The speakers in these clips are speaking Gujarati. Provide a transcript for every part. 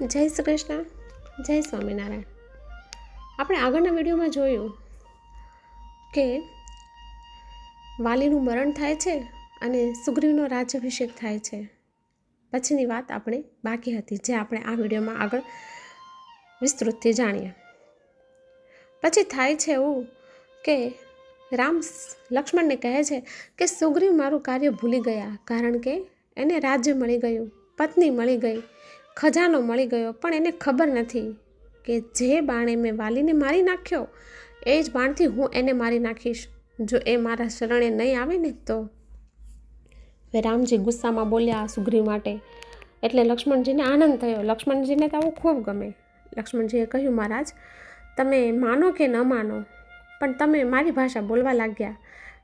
જય શ્રી કૃષ્ણ. જય સ્વામિનારાયણ. આપણે આગળના વિડીયોમાં જોયું કે વાલીનું મરણ થાય છે અને સુગ્રીવનો રાજ્યાભિષેક થાય છે. પછીની વાત આપણે બાકી હતી, જે આપણે આ વિડીયોમાં આગળ વિસ્તૃતથી જાણીએ. પછી થાય છે એવું કે રામ લક્ષ્મણને કહે છે કે સુગ્રીવ મારું કાર્ય ભૂલી ગયા, કારણ કે એને રાજ્ય મળી ગયું, પત્ની મળી ગઈ ખજાનો મળી ગયો, પણ એને ખબર નથી કે જે બાણે મેં વાલીને મારી નાખ્યો, એ જ બાણથી હું એને મારી નાખીશ. જો એ મારા શરણે નહીં આવે ને તો? હવે રામજી ગુસ્સામાં બોલ્યા સુગ્રીવ માટે. એટલે લક્ષ્મણજીને આનંદ થયો. લક્ષ્મણજીને તો આવું ખૂબ ગમે. લક્ષ્મણજીએ કહ્યું, મહારાજ, તમે માનો કે ન માનો, પણ તમે મારી ભાષા બોલવા લાગ્યા.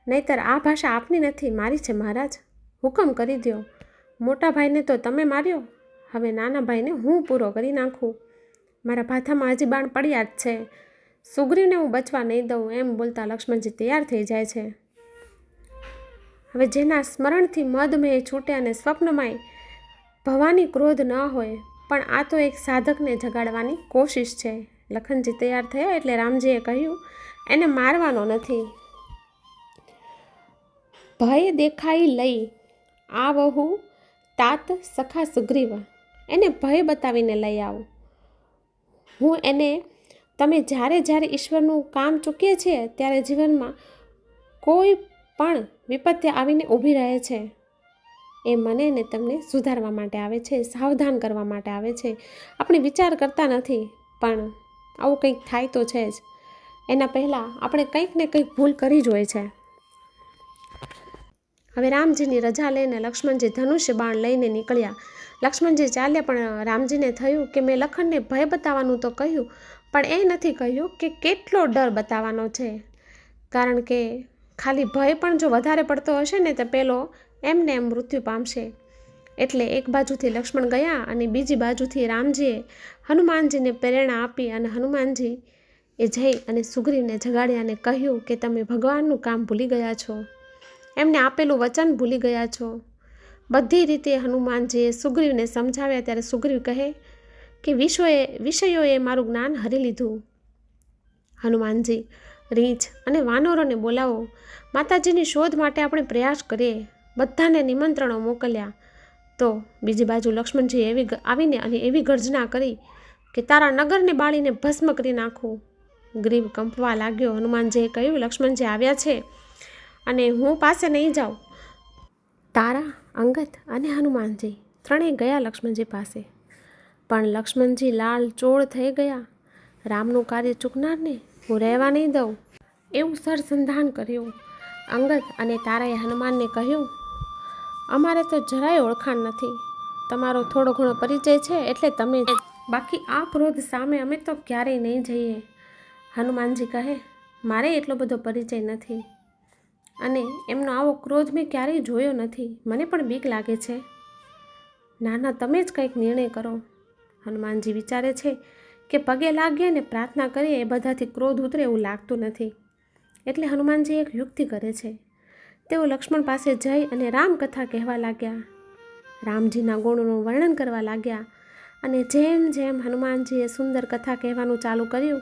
નહીતર આ ભાષા આપની નથી, મારી છે, મહારાજ. હુકમ કરી દો મોટા ભાઈને તો તમે માર્યો. હવે નાના ભાઈને હું પૂરો કરી નાખું. મારા ભાથામાં હજી બાણ પડ્યા જ છે. સુગ્રીવને હું બચવા નહીં દઉં એમ બોલતા લક્ષ્મણજી તૈયાર થઈ જાય છે. હવે જેના સ્મરણથી મધમેહ છૂટે અને સ્વપ્નમાંય ભવાની ક્રોધ ન હોય, પણ આ તો એક સાધકને જગાડવાની કોશિશ છે. લખનજી તૈયાર થયા એટલે રામજીએ કહ્યું, એને મારવાનો નથી. ભય દેખાઈ લઈ આ વહુ તાત સખા સુગ્રીવ. એને ભય બતાવીને લઈ આવો. હું એને, તમે જ્યારે જ્યારે ઈશ્વરનું કામ ચૂકીએ છીએ ત્યારે જીવનમાં કોઈ પણ વિપત્તિ આવીને ઊભી રહે છે. એ મને ને તમને સુધારવા માટે આવે છે, સાવધાન કરવા માટે આવે છે. આપણે વિચાર કરતા નથી, પણ આવું કંઈક થાય તો છે જ. એના પહેલાં આપણે કંઈક ને કંઈક ભૂલ કરી જ હોય છે. હવે રામજીની રજા લઈને લક્ષ્મણજી ધનુષ્ય બાણ લઈને નીકળ્યા. લક્ષ્મણજી ચાલ્યા, પણ રામજીને થયું કે મેં લખનને ભય બતાવવાનું તો કહ્યું, પણ એ નથી કહ્યું કે કેટલો ડર બતાવવાનો છે. કારણ કે ખાલી ભય પણ જો વધારે પડતો હશે ને, તો પેલો એમને એમ મૃત્યુ પામશે. એટલે એક બાજુથી લક્ષ્મણ ગયા અને બીજી બાજુથી રામજીએ હનુમાનજીને પ્રેરણા આપી અને હનુમાનજી એ જઈ અને સુગ્રીવને જગાડ્યા અને કહ્યું કે તમે ભગવાનનું કામ ભૂલી ગયા છો. એમને આપેલું વચન ભૂલી ગયા છો. બધી રીતે હનુમાનજીએ સુગ્રીવને સમજાવ્યા ત્યારે સુગ્રીવ કહે કે વિશ્વએ, વિષયોએ મારું જ્ઞાન હરી લીધું. હનુમાનજી, રીંછ અને વાનરોને બોલાવો. માતાજીની શોધ માટે આપણે પ્રયાસ કરીએ. બધાને નિમંત્રણો મોકલ્યા. તો બીજી બાજુ લક્ષ્મણજી એવી આવીને અને એવી ગર્જના કરી કે તારા નગરને બાળીને ભસ્મ કરી નાખું. ગ્રીવ કંપવા લાગ્યો. હનુમાનજીએ કહ્યું, લક્ષ્મણજી આવ્યા છે અને હું પાસે નહીં જાઉં. તારા અંગત અને હનુમાનજી ત્રણેય ગયા લક્ષ્મણજી પાસે. પણ લક્ષ્મણજી લાલ ચોળ થઈ ગયા. રામનું કાર્ય ચૂકનારને હું રહેવા નહીં દઉં. એવું સરસંધાન કર્યું. અંગત અને તારાએ હનુમાનને કહ્યું, અમારે તો જરાય ઓળખાણ નથી. તમારો થોડો ઘણો પરિચય છે એટલે તમે બાકી આ ક્રોધ સામે અમે તો ક્યારેય નહીં જઈએ. હનુમાનજી કહે, મારે એટલો બધો પરિચય નથી. અને એમનો આવો ક્રોધ મેં ક્યારેય જોયો નથી. મને પણ બીક લાગે છે. ના ના તમે જ કંઈક નિર્ણય કરો. હનુમાનજી વિચારે છે કે પગે લાગીએ ને પ્રાર્થના કરીએ એ બધાથી ક્રોધ ઉતરે એવું લાગતું નથી. એટલે હનુમાનજી એક યુક્તિ કરે છે. તેઓ લક્ષ્મણ પાસે જઈ અને રામકથા કહેવા લાગ્યા. રામજીના ગુણોનું વર્ણન કરવા લાગ્યા અને જેમ જેમ હનુમાનજીએ સુંદર કથા કહેવાનું ચાલુ કર્યું,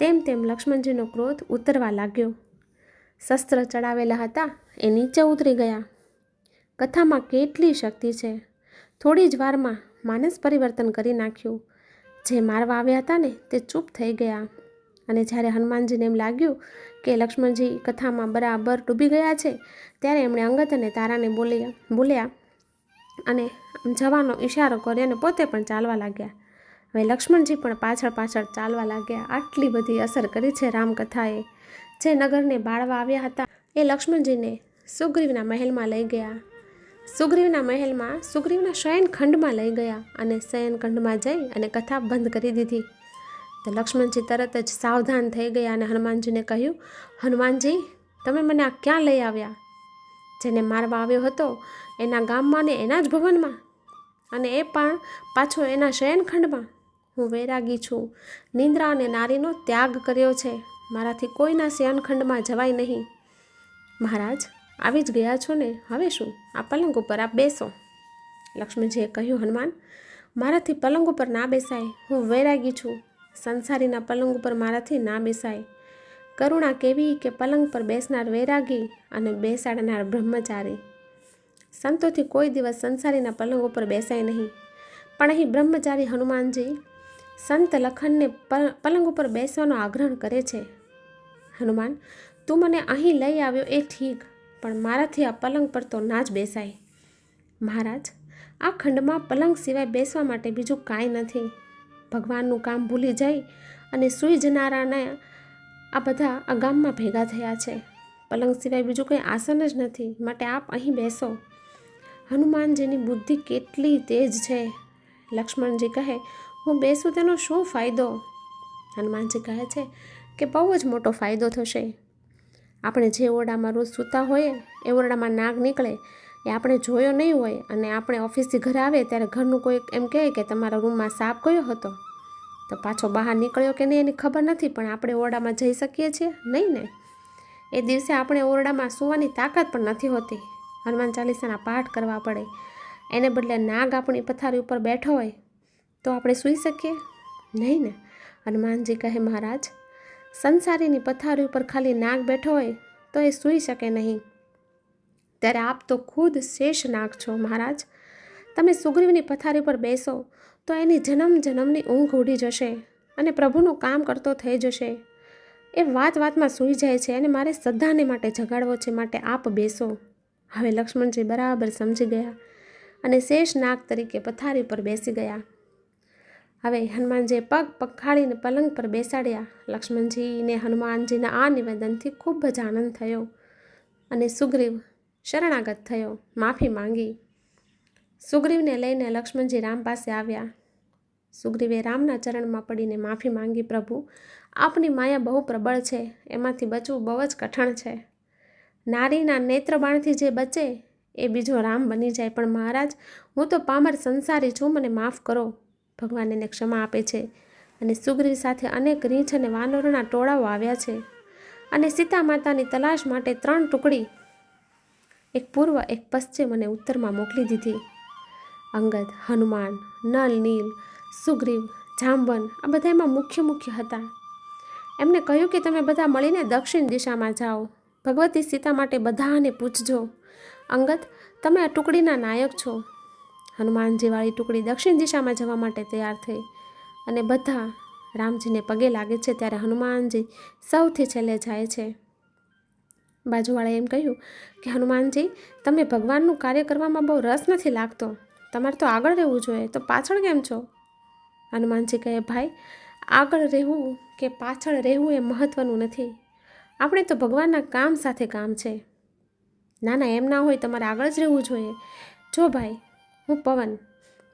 તેમ તેમ લક્ષ્મણજીનો ક્રોધ ઉતરવા લાગ્યો. શસ્ત્ર ચડાવેલા હતા, એ નીચે ઉતરી ગયા. કથામાં કેટલી શક્તિ છે? થોડી જ વારમાં માનસ પરિવર્તન કરી નાખ્યું. જે મારવા આવ્યા હતા ને, તે ચૂપ થઈ ગયા. અને જ્યારે હનુમાનજીને એમ લાગ્યું કે લક્ષ્મણજી કથામાં બરાબર ડૂબી ગયા છે, ત્યારે એમણે અંગત અને તારાને બોલ્યા બોલ્યા અને જવાનો ઈશારો કર્યો અને પોતે પણ ચાલવા લાગ્યા. હવે લક્ષ્મણજી પણ પાછળ પાછળ ચાલવા લાગ્યા. આટલી બધી અસર કરી છે રામકથાએ. જે નગરને બાળવા આવ્યા હતા. એ લક્ષ્મણજીને સુગ્રીવના મહેલમાં લઈ ગયા. સુગ્રીવના મહેલમાં સુગ્રીવના શયનખંડમાં લઈ ગયા અને શયનખંડમાં જઈ અને કથા બંધ કરી દીધી. તો લક્ષ્મણજી તરત જ સાવધાન થઈ ગયા અને હનુમાનજીને કહ્યું, હનુમાનજી, તમે મને આ ક્યાં લઈ આવ્યા? જેને મારવા આવ્યો હતો, એના ગામમાં ને એના જ ભવનમાં? અને એ પણ પાછો એના શયનખંડમાં હું વૈરાગી છું. નિંદ્રા અને નારીનો ત્યાગ કર્યો છે. મારાથી કોઈના શયનખંડમાં જવાય નહીં. મહારાજ, આવી જ ગયા છો ને? હવે શું? આ પલંગ ઉપર આપ બેસો. લક્ષ્મણજીએ કહ્યું, હનુમાન, મારાથી પલંગ ઉપર ના બેસાય. હું વૈરાગી છું. સંસારીના પલંગ ઉપર મારાથી ના બેસાય. કરુણા કેવી કે પલંગ પર બેસનાર વૈરાગી અને બેસાડનાર બ્રહ્મચારી. સંતોથી કોઈ દિવસ સંસારીના પલંગ ઉપર બેસાય નહીં. પણ અહીં બ્રહ્મચારી હનુમાનજી, સંત લખનને પલંગ ઉપર બેસવાનો આગ્રહ કરે છે. હનુમાન, તું મને અહીં લઈ આવ્યો એ ઠીક, પણ મારાથી આ પલંગ પર તો ના જ બેસાય. મહારાજ, આ ખંડમાં પલંગ સિવાય બેસવા માટે બીજું કાંઈ નથી. ભગવાનનું કામ ભૂલી જઈ અને સૂઈ જનારાને આ બધા આ ગામમાં ભેગા થયા છે. પલંગ સિવાય બીજું કંઈ આસન જ નથી, માટે આપ અહીં બેસો. હનુમાનજીની બુદ્ધિ કેટલી તેજ છે. લક્ષ્મણજી કહે, હું બેસું તેનો શું ફાયદો? હનુમાનજી કહે છે કે બહુ જ મોટો ફાયદો થશે. આપણે જે ઓરડામાં રોજ સૂતા હોઈએ, એ ઓરડામાં નાગ નીકળે, એ આપણે જોયો નહીં હોય અને આપણે ઓફિસથી ઘરે આવે ત્યારે ઘરનું કોઈ એમ કહે કે તમારા રૂમમાં સાપ કયો હતો? તો પાછો બહાર નીકળ્યો કે નહીં એની ખબર નથી, પણ આપણે ઓરડામાં જઈ શકીએ છીએ, નહીં ને? એ દિવસે આપણે ઓરડામાં સૂવાની તાકાત પણ નથી હોતી. હનુમાન ચાલીસાના પાઠ કરવા પડે. એને બદલે નાગ આપણી પથારી ઉપર બેઠો હોય, તો આપણે સૂઈ શકીએ? નહીં ને? હનુમાનજી કહે, મહારાજ સંસારીની પથારી ઉપર ખાલી નાગ બેઠો હોય તો એ સૂઈ શકે નહીં. ત્યારે આપ તો ખુદ શેષ નાગ છો, મહારાજ. તમે સુગ્રીવની પથારી પર બેસો તો એની જન્મ જન્મની ઊંઘ ઉડી જશે અને પ્રભુનું કામ કરતો થઈ જશે. એ વાત વાતમાં સૂઈ જાય છે અને મારે સદ્ધાને માટે જગાડવો છે, માટે આપ બેસો. હવે લક્ષ્મણજી બરાબર સમજી ગયા અને શેષ નાગ તરીકે પથારી પર બેસી ગયા. હવે હનુમાનજીએ પગ પખાડીને પલંગ પર બેસાડ્યા. લક્ષ્મણજીને હનુમાનજીના આ નિવેદનથી ખૂબ જ આનંદ થયો અને સુગ્રીવ શરણાગત થયો. માફી માંગી. સુગ્રીવને લઈને લક્ષ્મણજી રામ પાસે આવ્યા. સુગ્રીવે રામના ચરણમાં પડીને માફી માંગી, પ્રભુ, આપની માયા બહુ પ્રબળ છે. એમાંથી બચવું બહુ જ કઠણ છે. નારીના નેત્રબાણથી જે બચે એ બીજો રામ બની જાય. પણ મહારાજ, હું તો પામર સંસારી છું. મને માફ કરો. ભગવાન એને ક્ષમા આપે છે અને સુગ્રીવ સાથે અનેક રીંછ અને વાનરોના ટોળાઓ આવ્યા છે. અને સીતા માતાની તલાશ માટે ત્રણ ટુકડી, એક પૂર્વ, એક પશ્ચિમ અને ઉત્તરમાં મોકલી દીધી. અંગદ, હનુમાન, નલ, નીલ, સુગ્રીવ જાંબન આ બધા એમાં મુખ્ય મુખ્ય હતા. એમને કહ્યું કે તમે બધા મળીને દક્ષિણ દિશામાં જાઓ. ભગવતી સીતા માટે બધાને પૂછજો. અંગત તમે આ ટુકડીના નાયક છો. હનુમાનજીવાળી ટુકડી દક્ષિણ દિશામાં જવા માટે તૈયાર થઈ અને બધા રામજીને પગે લાગે છે ત્યારે હનુમાનજી સૌથી છેલ્લે જાય છે. બાજુવાળાએ એમ કહ્યું કે, હનુમાનજી, તમે ભગવાનનું કાર્ય કરવામાં બહુ રસ નથી લાગતો. તમારે તો આગળ રહેવું જોઈએ. તો પાછળ કેમ છો? હનુમાનજી કહે, ભાઈ, આગળ રહેવું કે પાછળ રહેવું એ મહત્ત્વનું નથી. આપણે તો ભગવાનના કામ સાથે કામ છે. ના ના એમ ના હોય તમારે આગળ જ રહેવું જોઈએ. જો ભાઈ હું પવન.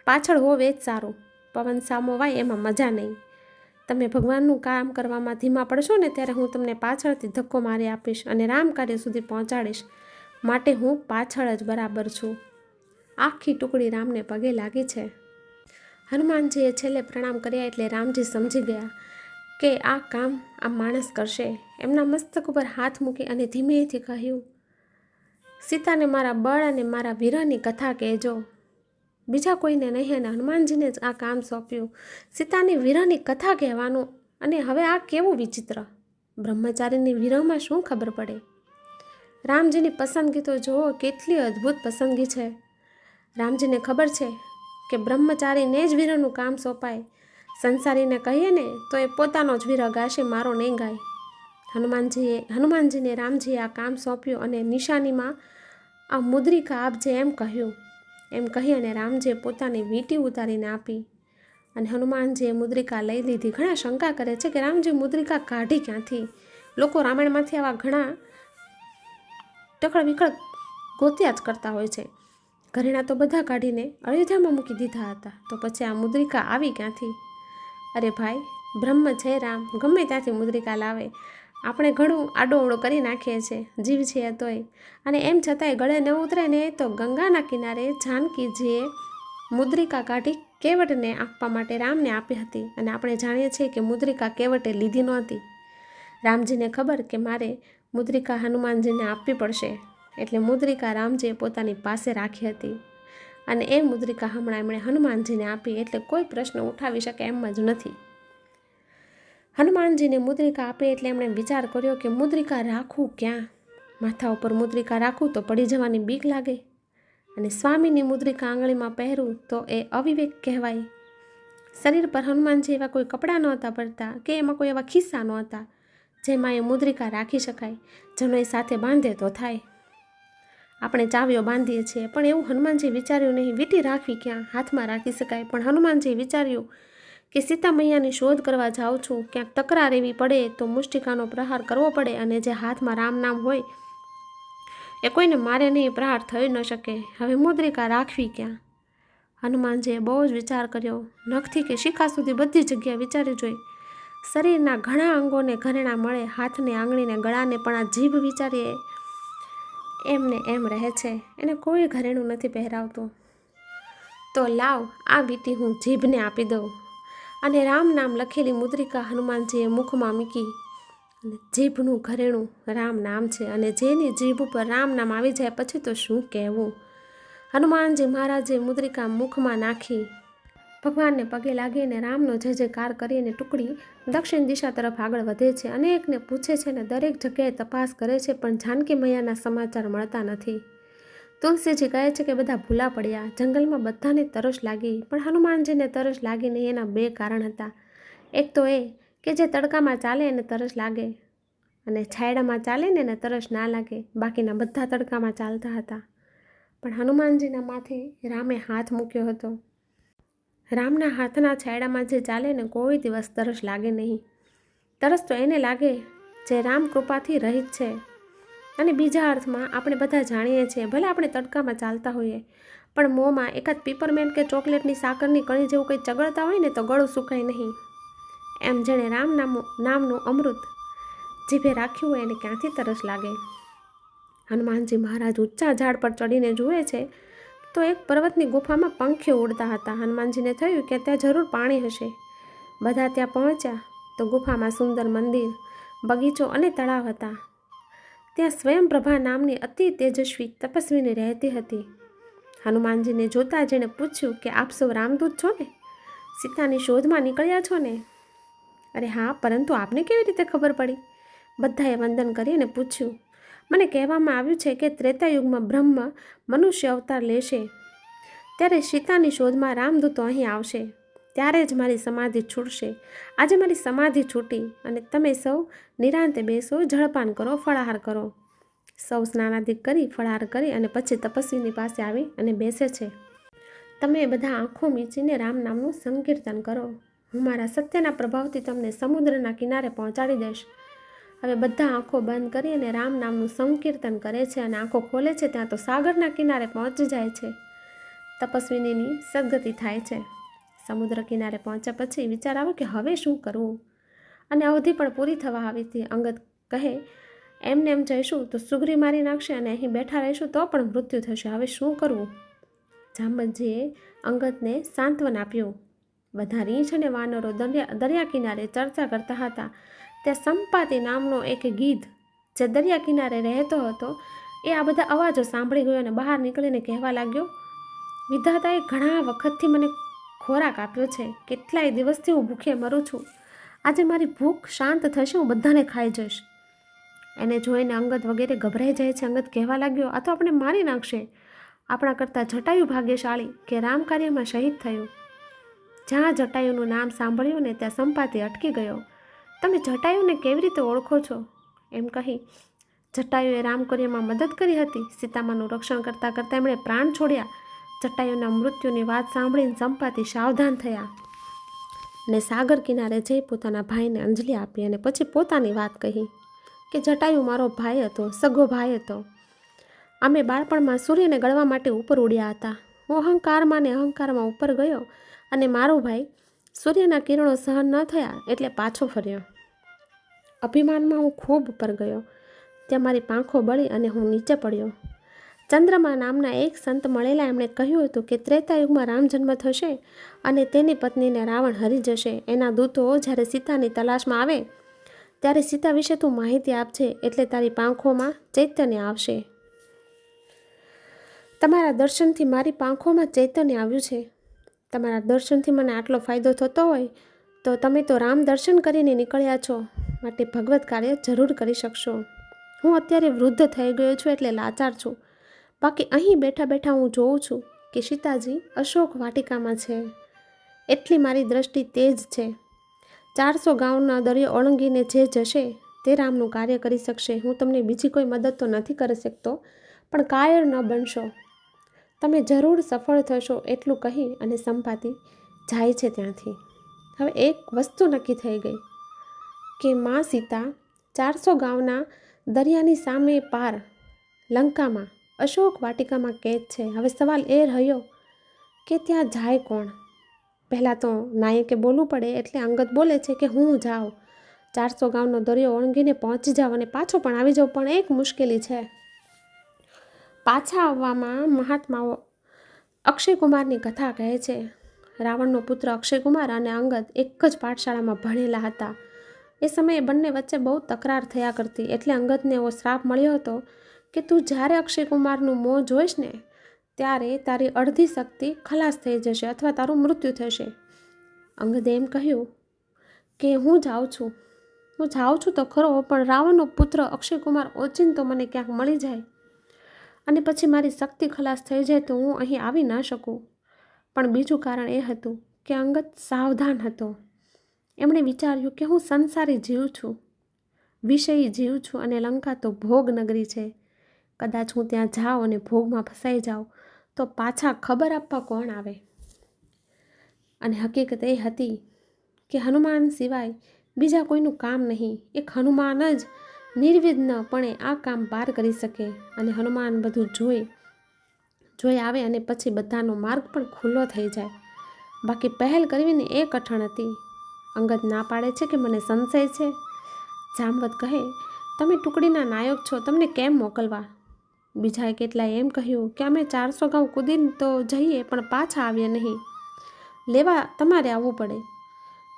પાછળ હોવ એ જ સારું. પવન સામો વાય, એમાં મજા નહીં. તમે ભગવાનનું કામ કરવામાં ધીમા પડશો ને ત્યારે હું તમને પાછળથી ધક્કો મારી આપીશ અને રામ કાર્ય સુધી પહોંચાડીશ. માટે હું પાછળ જ બરાબર છું. આખી ટુકડી રામને પગે લાગી છે. હનુમાનજીએ છેલ્લે પ્રણામ કર્યા એટલે રામજી સમજી ગયા કે આ કામ આ માણસ કરશે. એમના મસ્તક ઉપર હાથ મૂકી અને ધીમેથી કહ્યું, સીતાને મારા બળ અને મારા વીરની કથા કહેજો. બીજા કોઈને નહીં અને હનુમાનજીને જ આ કામ સોંપ્યું. સીતાની વીરની કથા કહેવાનું અને હવે આ કેવું વિચિત્ર? બ્રહ્મચારીની વિરહમાં શું ખબર પડે? રામજીની પસંદગી તો જુઓ, કેટલી અદ્ભુત પસંદગી છે. રામજીને ખબર છે કે બ્રહ્મચારીને જ વિરહનું કામ સોંપાય. સંસારીને કહીએ ને, તો એ પોતાનો જ વીર ગાશે, મારો નહીં ગાય. હનુમાનજીએ, હનુમાનજીને રામજીએ આ કામ સોંપ્યું અને નિશાનીમાં આ મુદ્રિકા આપજે એમ કહ્યું એમ કહી અને રામજીએ પોતાની વીંટી ઉતારીને આપી અને હનુમાનજીએ મુદ્રિકા લઈ લીધી. ઘણા શંકા કરે છે કે રામજી મુદ્રિકા કાઢી ક્યાંથી? લોકો રામાયણમાંથી આવા ઘણા ટકળ વિકળ ગોત્યા જ કરતા હોય છે. ઘરેણા તો બધા કાઢીને અયોધ્યામાં મૂકી દીધા હતા. તો પછી આ મુદ્રિકા આવી ક્યાંથી? અરે ભાઈ, બ્રહ્મ જય રામ. ગમે ત્યાંથી મુદ્રિકા લાવે. આપણે ઘણું આડોઅવળો કરી નાખીએ છીએ, જીવ છીએ તોય. અને એમ છતાંય ગળે ન ઉતરે ને તો ગંગાના કિનારે જાનકીજીએ મુદ્રિકા કાઢી કેવટને આપવા માટે રામને આપી હતી અને આપણે જાણીએ છીએ કે મુદ્રિકા કેવટે લીધી નહોતી. રામજીને ખબર કે મારે મુદ્રિકા હનુમાનજીને આપવી પડશે, એટલે મુદ્રિકા રામજીએ પોતાની પાસે રાખી હતી. અને એ મુદ્રિકા હમણાં એમણે હનુમાનજીને આપી, એટલે કોઈ પ્રશ્ન ઉઠાવી શકે એમ જ નથી. હનુમાનજીને મુદ્રિકા આપી એટલે એમણે વિચાર કર્યો કે મુદ્રિકા રાખું ક્યાં? માથા ઉપર મુદ્રિકા રાખું તો પડી જવાની બીક લાગે. અને સ્વામીની મુદ્રિકા આંગળીમાં પહેરું તો એ અવિવેક કહેવાય. શરીર પર હનુમાનજી એવા કોઈ કપડાં નહોતા પડતા કે એમાં કોઈ એવા ખિસ્સા નહોતા જેમાં એ મુદ્રિકા રાખી શકાય. જેનો એ સાથે બાંધે તો થાય. આપણે ચાવીઓ બાંધીએ છીએ, પણ એવું હનુમાનજી વિચાર્યું નહીં, વીટી રાખવી ક્યાં? હાથમાં રાખી શકાય, પણ હનુમાનજી વિચાર્યું કે સીતા મૈયાની શોધ કરવા જાઉં છું, ક્યાંક તકરાર એવી પડે તો મુષ્ટિકાનો પ્રહાર કરવો પડે અને જે હાથમાં રામ નામ હોય એ કોઈને મારે નહીં, પ્રહાર થઈ ન શકે. હવે મુદ્રિકા રાખવી ક્યાં? હનુમાનજીએ બહુ જ વિચાર કર્યો. નખથી કે શિખા સુધી બધી જગ્યાએ વિચારી જોઈ. શરીરના ઘણા અંગોને ઘરેણા મળે, હાથને, આંગળીને, ગળાને પણ આ જીભ વિચારીએ. એમને એમ રહે છે, એને કોઈ ઘરેણું નથી પહેરાવતું. તો લાવ, આ વીટી હું જીભને આપી દઉં. અને રામ નામ લખેલી મુદ્રિકા હનુમાનજીએ મુખમાં મૂકી. જીભનું ઘરેણું રામ નામ છે અને જેની જીભ ઉપર રામ નામ આવી જાય પછી તો શું કહેવું? હનુમાનજી મહારાજે મુદ્રિકા મુખમાં નાખી. ભગવાનને પગે લાગીને રામનો જે જે કાર કરીને ટુકડી દક્ષિણ દિશા તરફ આગળ વધે છે, અનેકને પૂછે છે અને દરેક જગ્યાએ તપાસ કરે છે, પણ જાનકી મૈયાના સમાચાર મળતા નથી. તુલસીજી કહે છે કે બધા ભૂલા પડ્યા. જંગલમાં બધાને તરસ લાગી, પણ હનુમાનજીને તરસ લાગી નહીં એના બે કારણ હતા. એક તો એ કે જે તડકામાં ચાલે એને તરસ લાગે અને છાયડામાં ચાલે ને એને તરસ ના લાગે. બાકીના બધા તડકામાં ચાલતા હતા. પણ હનુમાનજીના માથે રામે હાથ મૂક્યો હતો. રામના હાથના છાયડામાં જે ચાલે ને કોઈ દિવસ તરસ લાગે નહીં. તરસ તો એને લાગે, જે રામ કૃપાથી રહિત છે. અને બીજા અર્થમાં આપણે બધા જાણીએ છીએ, ભલે આપણે તડકામાં ચાલતા હોઈએ, પણ મોંમાં એકાદ પીપરમેન્ટ કે ચોકલેટની સાકરની કણી જેવું કંઈ ચગળતા હોય ને તો ગળું સુકાય નહીં. એમ જેણે રામ નામનું નામનું અમૃત જીભે રાખ્યું હોય એને ક્યાંથી તરસ લાગે? હનુમાનજી મહારાજ ઊંચા ઝાડ પર ચડીને જુએ છે, તો એક પર્વતની ગુફામાં પંખીઓ ઉડતા હતા. હનુમાનજીને થયું કે ત્યાં જરૂર પાણી હશે. બધા ત્યાં પહોંચ્યા તો ગુફામાં સુંદર મંદિર, બગીચો અને તળાવ હતા. ત્યાં સ્વયંપ્રભા નામની અતિ તેજસ્વી તપસ્વીની રહેતી હતી. હનુમાનજીને જોતા જેણે પૂછ્યું કે, આપ સૌ રામદૂત છો ને? સીતાની શોધમાં નીકળ્યા છો ને? અરે હા, પરંતુ આપને કેવી રીતે ખબર પડી? બધાએ વંદન કરીને પૂછ્યું. મને કહેવામાં આવ્યું છે કે ત્રેતાયુગમાં બ્રહ્મ મનુષ્ય અવતાર લેશે. ત્યારે સીતાની શોધમાં રામદૂતો અહીં આવશે. ત્યારે જ મારી સમાધિ છૂટશે. આજે મારી સમાધિ છૂટી અને તમે સૌ નિરાંતે બેસો, જળપાન કરો, ફળાહાર કરો. સૌ સ્નાનાદિક કરી, ફળાહાર કરી અને પછી તપસ્વીની પાસે આવી અને બેસે છે. તમે બધા આંખો મીચીને રામ નામનું સંકીર્તન કરો. હું મારા સત્યના પ્રભાવથી તમને સમુદ્રના કિનારે પહોંચાડી દઈશ. હવે બધા આંખો બંધ કરી અને રામ નામનું સંકીર્તન કરે છે અને આંખો ખોલે છે, ત્યાં તો સાગરના કિનારે પહોંચી જાય છે. તપસ્વીનીની સદગતિ થાય છે. સમુદ્ર કિનારે પહોંચ્યા પછી વિચાર આવ્યો કે હવે શું કરવું? અને અવધિ પણ પૂરી થવા આવી હતી. અંગત કહે, એમને એમ જઈશું તો સુગરી મારી નાખશે અને અહીં બેઠા રહીશું તો પણ મૃત્યુ થશે. હવે શું કરવું? જાંબજીએ અંગતને સાંત્વન આપ્યું. બધા રીંછ અને વાનરો દરિયા દરિયા કિનારે ચર્ચા કરતા હતા. ત્યાં સંપાતી નામનો એક ગીધ, જે દરિયા કિનારે રહેતો હતો, એ આ બધા અવાજો સાંભળી ગયો અને બહાર નીકળીને કહેવા લાગ્યો, વિધાતાએ ઘણા વખતથી મને ખોરાક આપ્યો છે, કેટલાય દિવસથી હું ભૂખે મરું છું. આજે મારી ભૂખ શાંત થશે, હું બધાને ખાઈ જઈશ. એને જોઈને અંગત વગેરે ગભરાઈ જાય છે, અંગત કહેવા લાગ્યો, આ તો આપણે મારી નાખશે. આપણા કરતાં જટાયુ ભાગ્યશાળી કે રામ કાર્યમાં શહીદ થયું. જ્યાં જટાયુનું નામ સાંભળ્યું ને ત્યાં સંપાતી અટકી ગયો. તમે જટાયુને કેવી રીતે ઓળખો છો? એમ કહી જટાયુએ રામકર્યમાં મદદ કરી હતી. સીતામાનું રક્ષણ કરતાં કરતાં એમણે પ્રાણ છોડ્યા. જટાયુના મૃત્યુની વાત સાંભળીને સંપાતી સાવધાન થયા. ને સાગર કિનારે જઈ પોતાના ભાઈને અંજલિ આપી અને પછી પોતાની વાત કહી કે, જટાયુ મારો ભાઈ હતો, સગો ભાઈ હતો. અમે બાળપણમાં સૂર્યને ગળવા માટે ઉપર ઉડ્યા હતા. હું અહંકારમાં ને અહંકારમાં ઉપર ગયો અને મારો ભાઈ સૂર્યના કિરણો સહન ન થયા એટલે પાછો ફર્યો. અભિમાનમાં હું ખૂબ ઉપર ગયો. ત્યાં મારી પાંખો બળી અને હું નીચે પડ્યો. ચંદ્રમા નામના એક સંત મળેલા એમણે કહ્યું હતું કે ત્રેતાયુગમાં રામ જન્મ થશે અને તેની પત્નીને રાવણ હરી જશે. એના દૂતો જ્યારે સીતાની તલાશમાં આવે, ત્યારે સીતા વિશે તું માહિતી આપજે એટલે તારી પાંખોમાં ચૈતન્ય આવશે. તમારા દર્શનથી મારી પાંખોમાં ચૈતન્ય આવ્યું છે. તમારા દર્શનથી મને આટલો ફાયદો થતો હોય, તો તમે તો રામ દર્શન કરીને નીકળ્યા છો, માટે ભગવત કાર્ય જરૂર કરી શકશો. હું અત્યારે વૃદ્ધ થઈ ગયો છું એટલે લાચાર છું. બાકી અહીં બેઠા બેઠા હું જોઉં છું કે સીતાજી અશોક વાટિકામાં છે. એટલી મારી દ્રષ્ટિ તેજ છે. ચારસો ગામના દરિયો ઓળંગીને જે જશે તે રામનું કાર્ય કરી શકશે. હું તમને બીજી કોઈ મદદ તો નથી કરી શકતો, પણ કાયર ન બનશો. તમે જરૂર સફળ થશો એટલું કહી અને સંપાતી જાય છે ત્યાંથી. હવે એક વસ્તુ નક્કી થઈ ગઈ કે મા સીતા ચારસો ગામના દરિયાની સામે પાર લંકામાં અશોક વાટિકામાં કેદ છે. હવે સવાલ એ રહ્યો કે ત્યાં જાય કોણ? પહેલાં તો નાયકે બોલવું પડે એટલે અંગત બોલે છે કે હું જાઉં. ચારસો ગામનો દરિયો ઓળંગીને પહોંચી જાઉં અને પાછો પણ આવી જાઉં, પણ એક મુશ્કેલી છે. પાછા આવવામાં મહાત્માઓ અક્ષય કુમારની કથા કહે છે. રાવણનો પુત્ર અક્ષય કુમાર અને અંગત એક જ પાઠશાળામાં ભણેલા હતા. એ સમયે બંને વચ્ચે બહુ તકરાર થયા કરતી, એટલે અંગતને એવો શ્રાપ મળ્યો હતો કે તું જ્યારે અક્ષય કુમારનું મોં જોઈશ ને, ત્યારે તારી અડધી શક્તિ ખલાસ થઈ જશે અથવા તારું મૃત્યુ થશે. અંગદે એમ કહ્યું કે હું જાઉં છું. હું જાઉં છું તો ખરો, પણ રાવણનો પુત્ર અક્ષય કુમાર ઓચિંતો મને ક્યાંક મળી જાય. અને પછી મારી શક્તિ ખલાસ થઈ જાય તો હું અહીં આવી ના શકું. પણ બીજું કારણ એ હતું કે અંગત સાવધાન હતો. એમણે વિચાર્યું કે હું સંસારી જીવ છું. વિષયી જીવ છું અને લંકા તો ભોગ નગરી છે. કદાચ હું ત્યાં જાઉં અને ભોગમાં ફસાઈ જાઉં, તો પાછા ખબર આપવા કોણ આવે? અને હકીકત એ હતી કે હનુમાન સિવાય બીજા કોઈનું કામ નહીં. એક હનુમાન જ નિર્વિઘ્નપણે આ કામ પાર કરી શકે અને હનુમાન બધું જોઈ જોઈ આવે અને પછી બધાનો માર્ગ પણ ખુલ્લો થઈ જાય. બાકી પહેલ કરવીને એ કઠણ હતી. અંગત ના પાડે છે કે મને સંશય છે? જામવત કહે, તમે ટુકડીના નાયક છો, તમને કેમ મોકલવા? બીજાએ કેટલાય એમ કહ્યું કે અમે ચારસો ગાઉં કૂદીને તો જઈએ, પણ પાછા આવ્યા નહીં. લેવા તમારે આવવું પડે.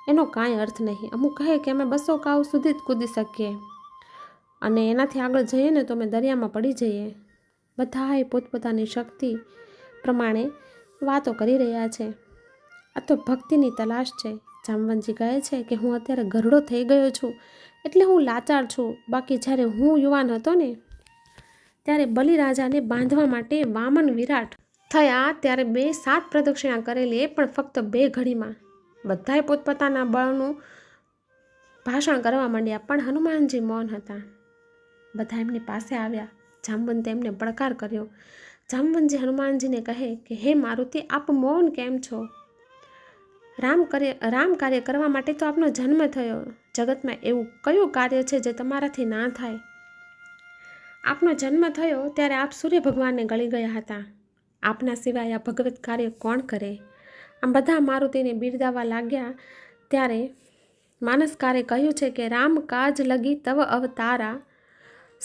એનો કાંઈ અર્થ નહીં. અમુક કહે કે અમે બસો કાવ સુધી જ કૂદી શકીએ. અને એનાથી આગળ જઈએ ને તો અમે દરિયામાં પડી જઈએ. બધાએ પોતપોતાની શક્તિ પ્રમાણે વાતો કરી રહ્યા છે. આ તો ભક્તિની તલાશ છે. જામવંતજી કહે છે કે હું અત્યારે ગરડો થઈ ગયો છું. એટલે હું લાચાર છું. બાકી જ્યારે હું યુવાન હતો ને ત્યારે બલિરાજાને બાંધવા માટે વામન વિરાટ થયા ત્યારે બે સાત પ્રદક્ષિણા કરેલી એ પણ ફક્ત બે ઘડીમાં. બધાએ પોતપોતાના બળનું ભાષણ કરવા માંડ્યા, પણ હનુમાનજી મૌન હતા. બધા એમની પાસે આવ્યા. જામવંતે એમને પડકાર કર્યો. જામવંતજી હનુમાનજીને કહે કે, હે મારુતિ, આપ મૌન કેમ છો? રામ કાર્ય રામ કાર્ય કરવા માટે તો આપનો જન્મ થયો. જગતમાં એવું કયું કાર્ય છે જે તમારાથી ના થાય? આપનો જન્મ થયો ત્યારે આપ સૂર્ય ભગવાનને ગળી ગયા હતા. આપના સિવાય આ ભગવત કાર્ય કોણ કરે? આમ બધા મારુતિને બિરદાવા લાગ્યા ત્યારે માનસકારે કહ્યું છે કે, રામ કાજ લગી તવ અવતારા,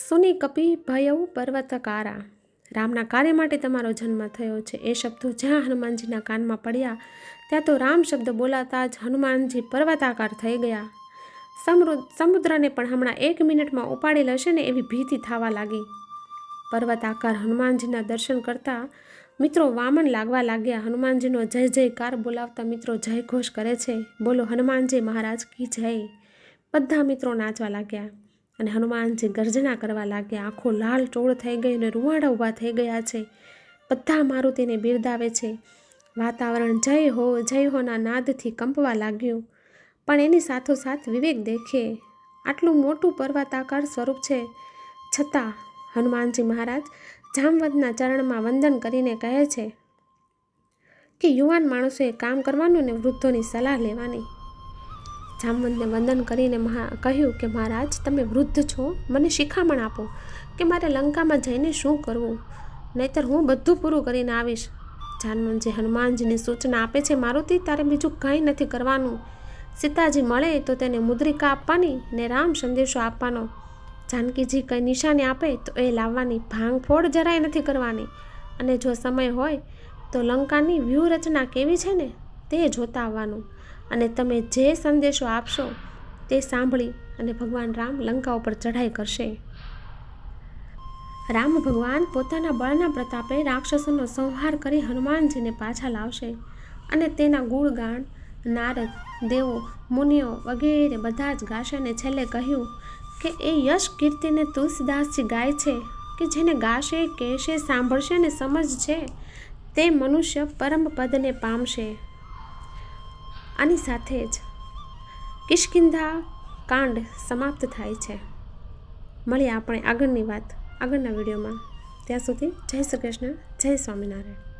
સુની કપી ભયવ પર્વતકારા. રામના કાર્ય માટે તમારો જન્મ થયો છે. એ શબ્દો જ્યાં હનુમાનજીના કાનમાં પડ્યા, ત્યાં તો રામ શબ્દ બોલાતા જ હનુમાનજી પર્વતાકાર થઈ ગયા. સમુદ્રને પણ હમણાં એક મિનિટમાં ઉપાડી લેશે ને એવી ભીતિ થવા લાગી. પર્વતાકાર હનુમાનજીના દર્શન કરતાં મિત્રો વામન લાગવા લાગ્યા. હનુમાનજીનો જય, જયકાર બોલાવતા મિત્રો જય ઘોષ કરે છે. બોલો, હનુમાનજી મહારાજ કી જય? બધા મિત્રો નાચવા લાગ્યા અને હનુમાનજી ગર્જના કરવા લાગ્યા. આખો લાલ ટોળ થઈ ગઈ અને રૂવાડા ઊભા થઈ ગયા છે. બધા મારુતિને બિરદાવે છે. વાતાવરણ જય હો, જય હોના નાદથી કંપવા લાગ્યું. પણ એની સાથોસાથ વિવેક દેખે. આટલું મોટું પર્વતાકાર સ્વરૂપ છે. છતાં, હનુમાનજી મહારાજ જામવંતના ચરણમાં વંદન કરીને કહે છે કે યુવાન માણસોએ કામ કરવાનું ને વૃદ્ધોની સલાહ લેવાની. જામવંતને વંદન કરીને મહા, કહ્યું કે મહારાજ, તમે વૃદ્ધ છો, મને શિખામણ આપો કે મારે લંકામાં જઈને શું કરવું? નહીતર હું બધું પૂરું કરીને આવીશ. જાનવંતજી હનુમાનજીની સૂચના આપે છે, મારુતિ, તારે બીજું કંઈ નથી કરવાનું. સીતાજી મળે તો તેને મુદ્રિકા આપવાની ને રામ સંદેશો આપવાનો. જાનકીજી કંઈ નિશાની આપે તો એ લાવવાની. ભાંગફોડ જરાય નથી કરવાની. અને જો સમય હોય તો લંકાની વ્યૂહરચના કેવી છે ને તે જોતા આવવાનું. અને તમે જે સંદેશો આપશો તે સાંભળી અને ભગવાન રામ લંકા ઉપર ચઢાઈ કરશે. રામ ભગવાન પોતાના બળના પ્રતાપે રાક્ષસોનો સંહાર કરી હનુમાનજીને પાછા લાવશે અને તેના ગુણગાન નારદ, દેવો, મુનિઓ વગેરે બધા જ ગાશે અને છેલ્લે કહ્યું કે એ યશ કીર્તિને તુલસીદાસજી ગાય છે કે જેને ગાશે, કહેશે, સાંભળશે અને સમજશે તે મનુષ્ય પરમ પદને પામશે. આની સાથે જ કિષ્કિંધા કાંડ સમાપ્ત થાય છે. મળીએ આપણે આગળની વાત આગળના વિડીયોમાં. ત્યાં સુધી જય શ્રી કૃષ્ણ, જય સ્વામિનારાયણ.